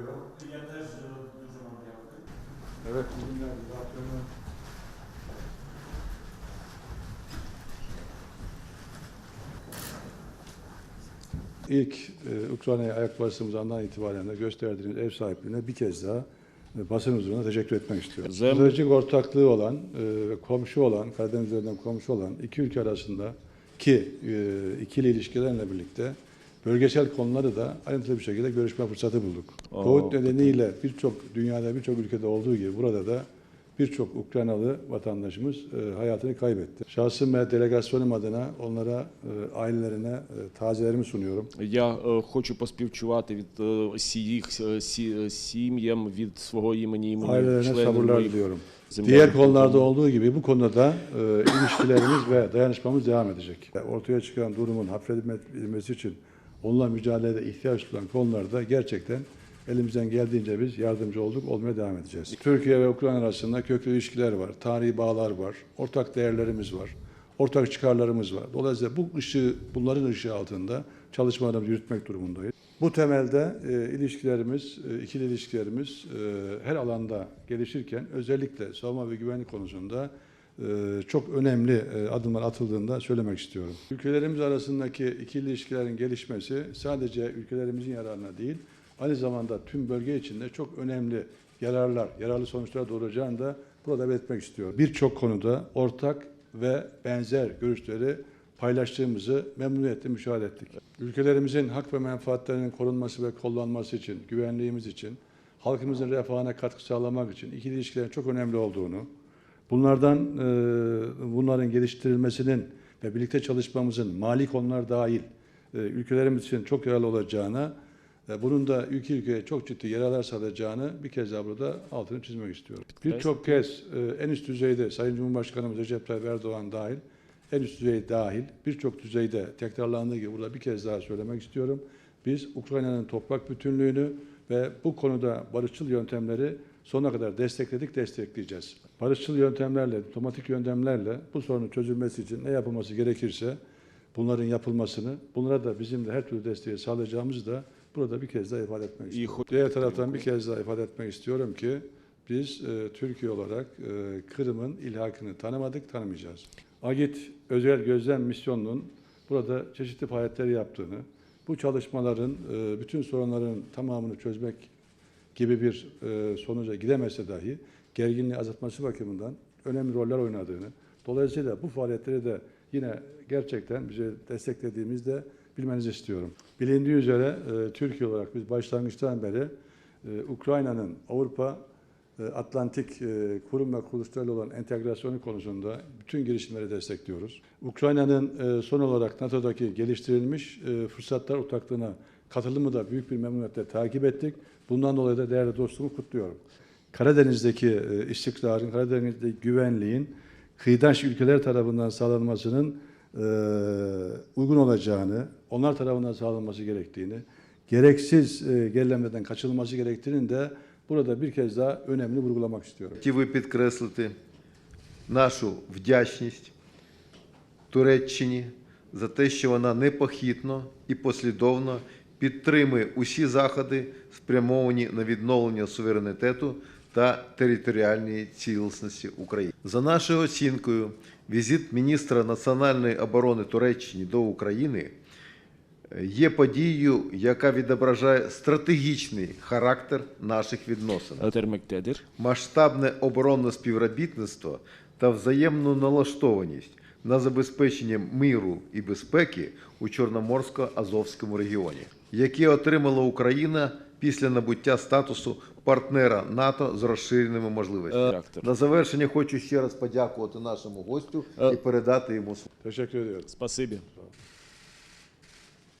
yapıyor. Dünyada. Evet, bugünlerde e, Ukrayna'ya ayak bastığımız andan itibaren de gösterdiğimiz ev sahipliğine bir kez daha e, basın huzuruna teşekkür etmek istiyorum. Zem... Stratejik ortaklığı olan, e, komşu olan, Karadeniz üzerinden komşu olan iki ülke arasında ki e, ikili ilişkilerle birlikte bölgesel konuları da ayrıntılı bir şekilde görüşme fırsatı bulduk. Aa, Covid nedeniyle birçok dünyada birçok ülkede olduğu gibi burada da birçok Ukraynalı vatandaşımız e, hayatını kaybetti. Şahsım ve delegasyonum adına onlara, e, ailelerine e, tazelerimi sunuyorum. Я е, хочу поспівчувати від е, всіх е, сі- е, сім'ям від свого імені імені Ailelerine членів sabırlar моїх diliyorum. землян. Diğer konularda olduğu gibi bu konuda da e, ilişkilerimiz ve dayanışmamız devam edecek. Ortaya çıkan durumun hafifletilmesi için onunla mücadelede ihtiyaç duyulan konularda gerçekten elimizden geldiğince biz yardımcı olduk, olmaya devam edeceğiz. Türkiye ve Ukrayna arasında köklü ilişkiler var, tarihi bağlar var, ortak değerlerimiz var, ortak çıkarlarımız var. Dolayısıyla bu ışığı, bunların ışığı altında çalışmalarımızı yürütmek durumundayız. Bu temelde e, ilişkilerimiz, e, ikili ilişkilerimiz e, her alanda gelişirken özellikle savunma ve güvenlik konusunda çok önemli e, adımlar atıldığında söylemek istiyorum. Ülkelerimiz arasındaki ikili ilişkilerin gelişmesi sadece ülkelerimizin yararına değil, aynı zamanda tüm bölge içinde çok önemli yararlar, yararlı sonuçlar doğuracağını da burada belirtmek istiyorum. Birçok konuda ortak ve benzer görüşleri paylaştığımızı memnuniyetle müşahede ettik. Ülkelerimizin hak ve menfaatlerinin korunması ve kullanması için, güvenliğimiz için, halkımızın refahına katkı sağlamak için ikili ilişkilerin çok önemli olduğunu, bunlardan e, bunların geliştirilmesinin ve birlikte çalışmamızın mali konular dahil e, ülkelerimiz için çok yararlı olacağına, e, bunun da ülke ülkeye çok ciddi yararlar sağlayacağını bir kez daha burada altını çizmek istiyorum. Birçok kez e, en üst düzeyde Sayın Cumhurbaşkanımız Recep Tayyip Erdoğan dahil, en üst düzey dahil birçok düzeyde tekrarlandığı gibi burada bir kez daha söylemek istiyorum. Biz Ukrayna'nın toprak bütünlüğünü ve bu konuda barışçıl yöntemleri sonuna kadar destekledik, destekleyeceğiz. Barışçıl yöntemlerle, diplomatik yöntemlerle bu sorunun çözülmesi için ne yapılması gerekirse bunların yapılmasını, bunlara da bizim de her türlü desteği sağlayacağımızı da burada bir kez daha ifade etmek İyi, istiyorum. Diğer taraftan bir kez daha ifade etmek istiyorum ki biz e, Türkiye olarak e, Kırım'ın ilhakını tanımadık, tanımayacağız. Agit özel gözlem misyonunun burada çeşitli faaliyetleri yaptığını, bu çalışmaların e, bütün sorunların tamamını çözmek gibi bir e, sonuca gidemese dahi gerginliği azaltması bakımından önemli roller oynadığını, dolayısıyla bu faaliyetleri de yine gerçekten bize desteklediğimizde bilmenizi istiyorum. Bilindiği üzere e, Türkiye olarak biz başlangıçtan beri e, Ukrayna'nın Avrupa e, Atlantik e, kurum ve kuruluşlarıyla olan entegrasyonu konusunda bütün girişimleri destekliyoruz. Ukrayna'nın e, son olarak NATO'daki geliştirilmiş e, fırsatlar ortaklığına katılımı da büyük bir memnuniyetle takip ettik. Bundan dolayı da değerli dostumu kutluyorum. Karadeniz'deki e, istikrarın, Karadeniz'deki güvenliğin kıyıdaş ülkeler tarafından sağlanmasının e, uygun olacağını, onlar tarafından sağlanması gerektiğini, gereksiz e, gerilemeden kaçınılması gerektiğini de burada bir kez daha önemli vurgulamak istiyorum. Хотів би підкреслити нашу вдячність Туреччині за те, що вона непохитно і послідовно підтримує усі заходи, спрямовані на відновлення суверенітету та територіальної цілісності України. За нашою оцінкою, Візит міністра національної оборони Туреччини до України є подією, яка відображає стратегічний характер наших відносин, масштабне оборонне співробітництво та взаємну налаштованість на забезпечення миру і безпеки у Чорноморсько-Азовському регіоні, які отримала Україна після набуття статусу партнера НАТО з розширеними можливостями. Характер. На завершення хочу ще раз подякувати нашому гостю і передати йому слово. Спасибі.